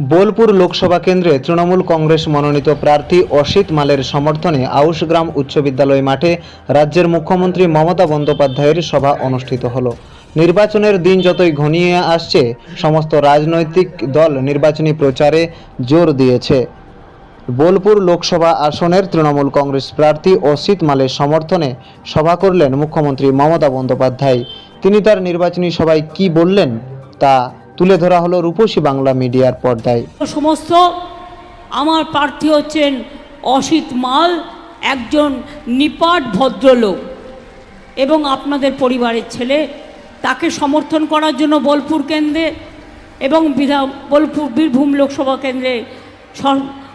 বোলপুর লোকসভা কেন্দ্রে তৃণমূল কংগ্রেস মনোনীত প্রার্থী অসিত মালের সমর্থনে আউশগ্রাম উচ্চ বিদ্যালয় মাঠে রাজ্যের মুখ্যমন্ত্রী মমতা বন্দ্যোপাধ্যায়ের সভা অনুষ্ঠিত হলো। নির্বাচনের দিন যতই ঘনিয়ে আসছে, সমস্ত রাজনৈতিক দল নির্বাচনী প্রচারে জোর দিয়েছে। বোলপুর লোকসভা আসনের তৃণমূল কংগ্রেস প্রার্থী অসিত মালের সমর্থনে সভা করলেন মুখ্যমন্ত্রী মমতা বন্দ্যোপাধ্যায়। তিনি তার নির্বাচনী সভায় কি বললেন, তা তুলে ধরা হলো রূপসী বাংলা মিডিয়ার পর্দায়। সমস্ত আমার প্রার্থী হচ্ছেন অসিত মাল, একজন নিপাট ভদ্রলোক এবং আপনাদের পরিবারের ছেলে। তাকে সমর্থন করার জন্য বোলপুর কেন্দ্রে এবং বিধা, বোলপুর বীরভূম লোকসভা কেন্দ্রে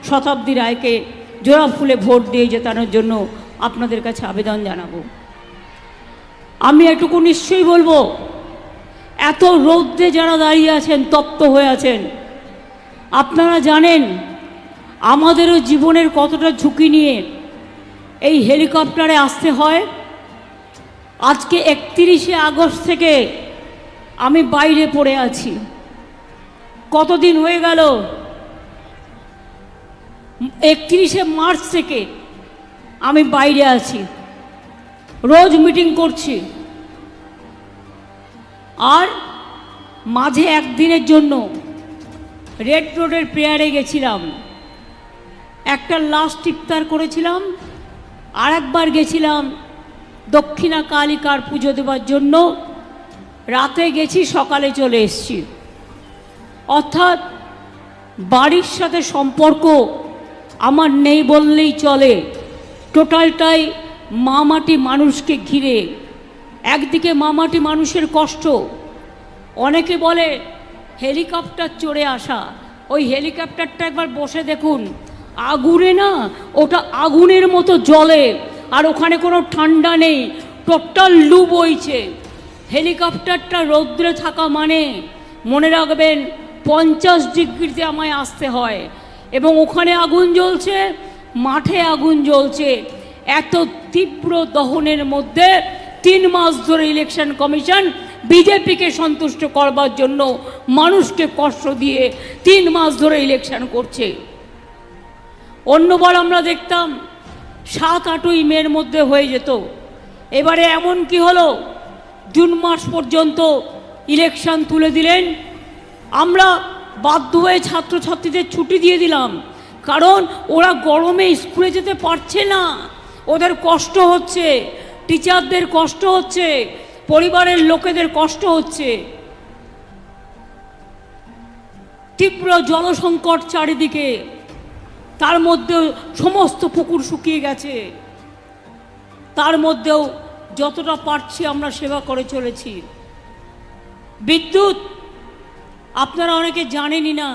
শতাব্দী রায়কে জোড়া ফুলে ভোট দিয়ে জেতানোর জন্য আপনাদের কাছে আবেদন জানাব। আমি এটুকু নিশ্চয়ই বলব এত রৌদ্রে যারা দাঁড়িয়ে আছেন, তপ্ত হয়ে আছেন। আপনারা জানেন, আমাদেরও জীবনের কতটা ঝুঁকি নিয়ে এই হেলিকপ্টারে আসতে হয়। আজকে একত্রিশে আগস্ট থেকে আমি বাইরে পড়ে আছি। কতদিন হয়ে গেল? একত্রিশে মার্চ থেকে আমি বাইরে আছি। রোজ মিটিং করছি। আর মাঝে একদিনের জন্য রেড রোডের প্রেয়ারে গেছিলাম। একটা লাস্ট ইফতার করেছিলাম আর একবার গেছিলাম দক্ষিণা কালিকার পুজো দেওয়ার জন্য। রাতে গেছি, সকালে চলে এসছি। অর্থাৎ বাড়ির সাথে সম্পর্ক আমার নেই বললেই চলে। টোটালটাই মামাটি মানুষকে ঘিরে একদিকে মামাটি মানুষের কষ্ট, অনেকে বলে হেলিকপ্টার চড়ে আসা। ওই হেলিকপ্টারটা একবার বসে দেখুন। আগুনে না, ওটা আগুনের মতো জলে আর ওখানে কোনো ঠান্ডা নেই, টোটাল লু বইছে হেলিকপ্টারটা রৌদ্রে থাকা মানে মনে রাখবেন পঞ্চাশ ডিগ্রিতে আমায় আসতে হয়, এবং ওখানে আগুন জ্বলছে, মাঠে আগুন জ্বলছে। এত তীব্র দহনের মধ্যে তিন মাস ধরে ইলেকশন কমিশন বিজেপিকে সন্তুষ্ট করবার জন্য মানুষকে কষ্ট দিয়ে তিন মাস ধরে ইলেকশন করছে। অন্যবার আমরা দেখতাম সাত আটই মের মধ্যে হয়ে যেত। এবারে এমন কি হলো? জুন মাস পর্যন্ত ইলেকশন তুলে দিলেন। আমরা বাধ্য হয়ে ছাত্রছাত্রীদের ছুটি দিয়ে দিলাম। কারণ ওরা গরমে স্কুলে যেতে পারছে না। ওদের কষ্ট হচ্ছে। টিচারদের কষ্ট হচ্ছে, পরিবারের লোকেদের কষ্ট হচ্ছে। তীব্র জলসংকট চারিদিকে, তার মধ্যেও সমস্ত পুকুর শুকিয়ে গেছে। তার মধ্যেও যতটা পারছি আমরা সেবা করে চলেছি। বিদ্যুৎ, আপনারা অনেকে জানেনই না।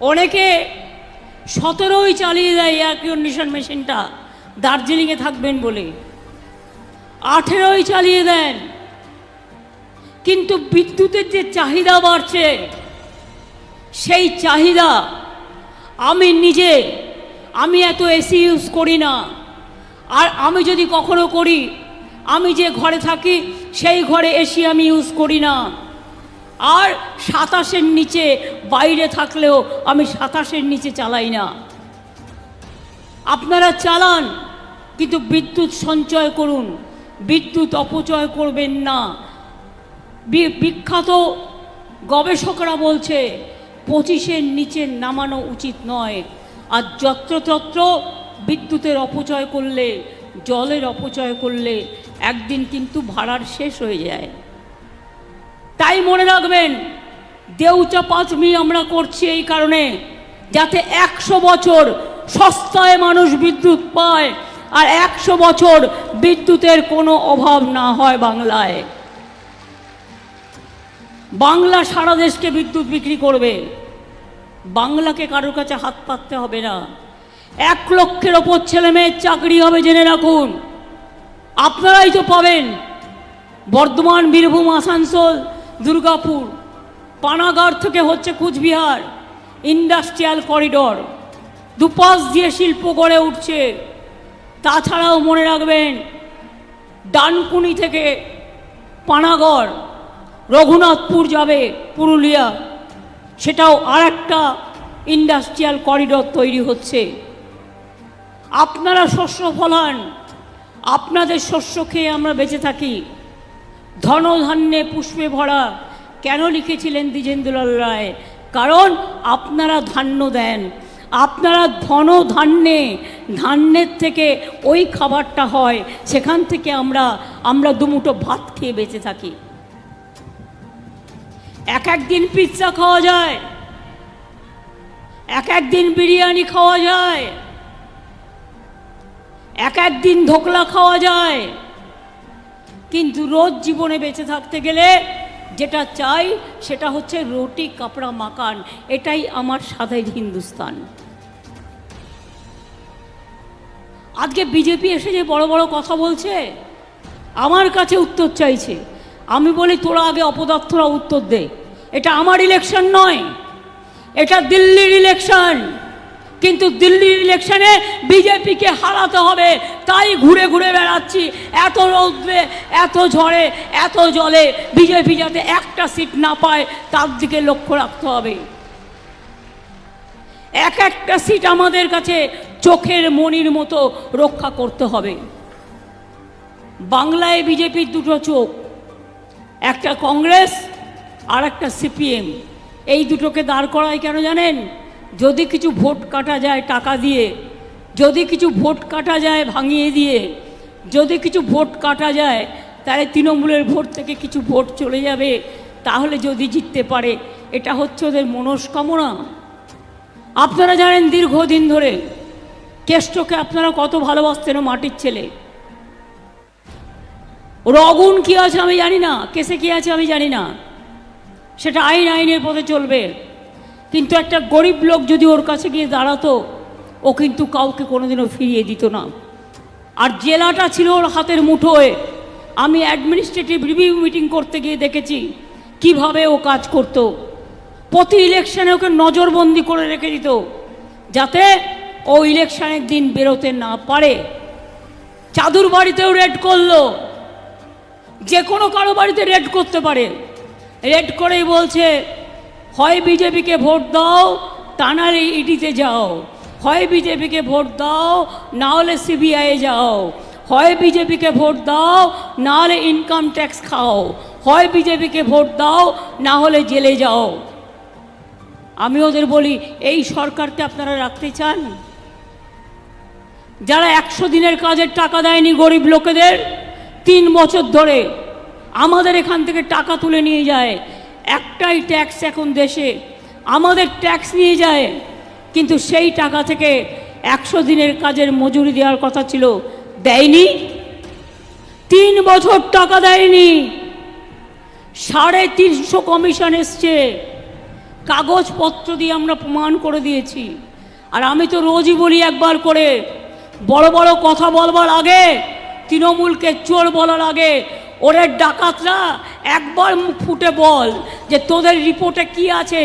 অনেকে সতেরোই চালিয়ে দেয় এয়ার কন্ডিশন মেশিনটা দার্জিলিংয়ে থাকবেন বলে। আঠেরোই চালিয়ে দেন। কিন্তু বিদ্যুতের যে চাহিদা বাড়ছে, সেই চাহিদা আমি নিজে, আমি এত এসি ইউজ করি না। আর আমি যদি কখনো করি, আমি যে ঘরে থাকি, সেই ঘরে এসি আমি ইউজ করি না। আর সাতাশের নিচে বাইরে থাকলেও আমি সাতাশের নিচে চালাই না। আপনারা চালান, কিন্তু বিদ্যুৎ সঞ্চয় করুন। বিদ্যুৎ অপচয় করবেন না। বিখ্যাত গবেষকরা বলছে, পঁচিশের নিচে নামানো উচিত নয়। আর যত্রতত্র বিদ্যুতের অপচয় করলে, জলের অপচয় করলে, একদিন কিন্তু ভাড়ার শেষ হয়ে যায়। তাই মনে রাখবেন, দেউচা পাঁচমি আমরা করছি এই কারণে, যাতে একশো বছর সস্তায় মানুষ বিদ্যুৎ পায় আর একশো বছর বিদ্যুতের কোনো অভাব না হয় বাংলায়। বাংলা সারা দেশকে বিদ্যুৎ বিক্রি করবে। বাংলাকে কারোর কাছে হাত পাততে হবে না। এক লক্ষের ওপর ছেলে মেয়ের চাকরি হবে জেনে রাখুন। আপনারাই তো পাবেন। বর্ধমান, বীরভূম, আসানসোল, দুর্গাপুর পানাগড় থেকে হচ্ছে কুচবিহার, ইন্ডাস্ট্রিয়াল করিডর। দুপাশ দিয়ে শিল্প গড়ে উঠছে। তাছাড়াও মনে রাখবেন, ডানকুনি থেকে পানাগড়, রঘুনাথপুর যাবে পুরুলিয়া। সেটাও আর একটা ইন্ডাস্ট্রিয়াল করিডর তৈরি হচ্ছে। আপনারা শস্য ফলান, আপনাদের শস্য খেয়ে আমরা বেঁচে থাকি। ধনধান্যে পুষ্পে ভরা, কেন লিখেছিলেন দ্বিজেন্দ্রলাল রায়? কারণ আপনারা ধান্য দেন। আপনারা ধন ধান্যে ধান্যের থেকে ওই খাবারটা হয়, সেখান থেকে আমরা আমরা দুমুঠো ভাত খেয়ে বেঁচে থাকি। এক এক দিন পিৎজা খাওয়া যায়। এক এক দিন বিরিয়ানি খাওয়া যায়। এক এক দিন ধোকলা খাওয়া যায়। কিন্তু রোজ জীবনে বেঁচে থাকতে গেলে যেটা চাই সেটা হচ্ছে রুটি, কাপড়া মাকান এটাই আমার স্বাধীন হিন্দুস্তান আজকে বিজেপি এসে যে বড় বড় কথা বলছে, আমার কাছে উত্তর চাইছে। আমি বলি, তোরা আগে অপদার্থরা উত্তর দে। এটা আমার ইলেকশন নয়, এটা দিল্লির ইলেকশন কিন্তু দিল্লির ইলেকশনে বিজেপিকে হারাতে হবে, তাই ঘুরে ঘুরে বেড়াচ্ছি। এত রৌদ্রে, এত ঝড়ে, এত জলে বিজেপি যাতে একটা সিট না পায়, তার দিকে লক্ষ্য রাখতে হবে। এক একটা সিট আমাদের কাছে চোখের মনির মতো রক্ষা করতে হবে। বাংলায় বিজেপির দুটো চোখ, একটা কংগ্রেস আর একটা সিপিএম। এই দুটোকে দাঁড় করায় কেন জানেন? যদি কিছু ভোট কাটা যায় টাকা দিয়ে, যদি কিছু ভোট কাটা যায় ভাঙিয়ে দিয়ে, যদি কিছু ভোট কাটা যায় তাহলে তৃণমূলের ভোট থেকে কিছু ভোট চলে যাবে। তাহলে যদি জিততে পারে, এটা হচ্ছে ওদের মনস্কামনা। আপনারা জানেন দীর্ঘদিন ধরে কেষ্টকে আপনারা কত ভালোবাসতেন মাটির ছেলে। অগুণ কী আছে আমি জানি না, কেসে কী আছে আমি জানি না। সেটা আইন আইনের পথে চলবে। কিন্তু একটা গরিব লোক যদি ওর কাছে গিয়ে দাঁড়াতো, ও কিন্তু কাউকে কোনোদিনও ফিরিয়ে দিত না। আর জেলাটা ছিল ওর হাতের মুঠোয়। আমি অ্যাডমিনিস্ট্রেটিভ রিভিউ মিটিং করতে গিয়ে দেখেছি কীভাবে ও কাজ করত। প্রতি ইলেকশনে ওকে নজরবন্দি করে রেখে দিত, যাতে ও ইলেকশনের দিন বেরোতে না পারে। চাদুর বাড়িতেও রেড করল, যে কোনো কারও বাড়িতে রেড করতে পারে। রেড করেই বলছে, হয় বিজেপিকে ভোট দাও, তা নাহলে ইডিতে যাও। হয় বিজেপিকে ভোট দাও, না হলে সিবিআইয়ে যাও। হয় বিজেপিকে ভোট দাও, না হলে ইনকাম ট্যাক্স খাও। হয় বিজেপিকে ভোট দাও, না হলে জেলে যাও। আমি ওদের বলি, এই সরকারকে আপনারা রাখতে চান? যারা একশো দিনের কাজের টাকা দেয়নি গরিব লোকেদের, তিন বছর ধরে আমাদের এখান থেকে টাকা তুলে নিয়ে যায়। একটাই ট্যাক্স এখন দেশে। আমাদের ট্যাক্স নিয়ে যায়। কিন্তু সেই টাকা থেকে একশো দিনের কাজের মজুরি দেওয়ার কথা ছিল। দেয়নি? তিন বছর টাকা দেয়নি। সাড়ে তিনশো কমিশন এসছে। কাগজপত্র দিয়ে আমরা প্রমাণ করে দিয়েছি। আর আমি তো রোজই বলি একবার করে, বড় বড় কথা বলবার আগে, তৃণমূলকে চোর বলার আগে ওদের ডাকাতরা, একবার ফুটে বল যে তোদের রিপোর্টে কি আছে।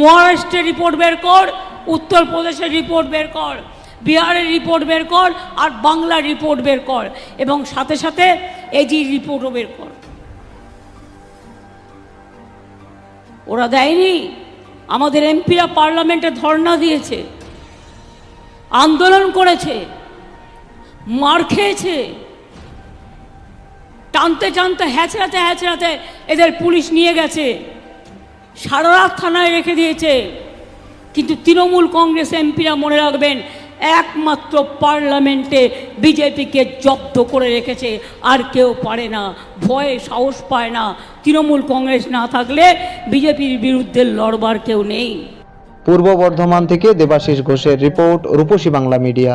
মহারাষ্ট্রের রিপোর্ট বের কর, উত্তরপ্রদেশের রিপোর্ট বের কর, বিহারের রিপোর্ট বের কর, আর বাংলার রিপোর্ট বের কর, এবং সাথে সাথে এজি রিপোর্টও বের কর। ওরা দেয়নি। আমাদের এমপিরা পার্লামেন্টে ধর্না দিয়েছে, আন্দোলন করেছে, মার খেয়েছে, টানতে টানতে, হ্যাচড়াতে হ্যাচড়াতে এদের পুলিশ নিয়ে গেছে, সারা রাত থানায় রেখে দিয়েছে। কিন্তু তৃণমূল কংগ্রেস এমপিরা মনে রাখবেন একমাত্র পার্লামেন্টে বিজেপিকে জব্দ করে রেখেছে। আর কেউ পারে না, ভয়ে সাহস পায় না। তৃণমূল কংগ্রেস না থাকলে বিজেপির বিরুদ্ধে লড়বার কেউ নেই। পূর্ব বর্ধমান থেকে দেবাশিস ঘোষের রিপোর্ট রূপসী বাংলা মিডিয়া।